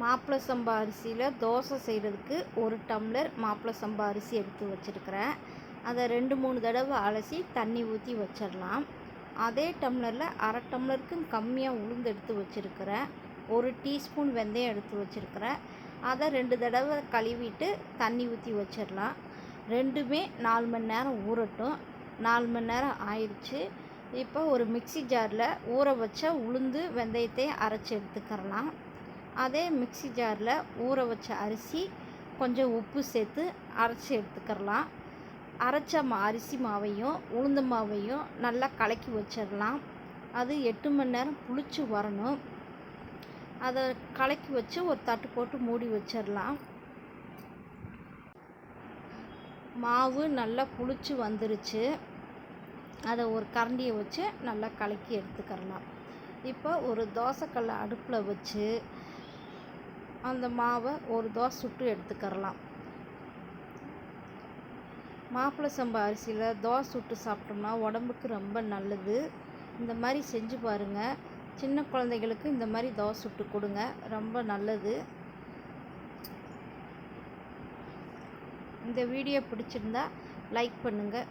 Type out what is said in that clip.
மாப்பிள சம்பா அரிசியில் தோசை செய்கிறதுக்கு ஒரு டம்ளர் மாப்பிள சம்பா அரிசி எடுத்து வச்சுருக்கிறேன். அதை ரெண்டு மூணு தடவை அலசி தண்ணி ஊற்றி வச்சிடலாம். அதே டம்ளரில் அரை டம்ளருக்கும் கம்மியாக உளுந்து எடுத்து வச்சுருக்கிறேன். ஒரு டீஸ்பூன் வெந்தயம் எடுத்து வச்சுருக்கிறேன். அதை ரெண்டு தடவை கழுவிட்டு தண்ணி ஊற்றி வச்சிடலாம். ரெண்டுமே நாலு மணி நேரம் ஊறட்டும். நாலு மணி நேரம் ஆயிடுச்சு இப்போ ஒரு மிக்ஸி ஜாரில் ஊற வச்ச உளுந்து வெந்தயத்தை அரைச்சி எடுத்துக்கிறலாம். அதே மிக்ஸி ஜாரில் ஊற வச்ச அரிசி கொஞ்சம் உப்பு சேர்த்து அரைச்சி எடுத்துக்கிறலாம். அரைச்ச மா அரிசி மாவையும் உளுந்த மாவையும் நல்லா கலக்கி வச்சிடலாம். அது எட்டு மணி நேரம் புளிச்சு வரணும். அதை கலக்கி வச்சு ஒரு தட்டு போட்டு மூடி வச்சிடலாம். மாவு நல்லா புளிச்சு வந்துருச்சு. அதை ஒரு கரண்டியை வச்சு நல்லா கலக்கி எடுத்துக்கிறலாம். இப்போ ஒரு தோசைக்கல்லை அடுப்பில் வச்சு அந்த மாவை ஒரு தோசை சுட்டு எடுத்துக்கிறலாம். மாப்பிள்ளை சம்பா அரிசியில் தோசை சுட்டு சாப்பிட்டோம்னா உடம்புக்கு ரொம்ப நல்லது. இந்த மாதிரி செஞ்சு பாருங்கள் சின்ன குழந்தைகளுக்கு இந்த மாதிரி தோசை சுட்டு கொடுங்க. ரொம்ப நல்லது. இந்த வீடியோ பிடிச்சிருந்தா லைக் பண்ணுங்கள்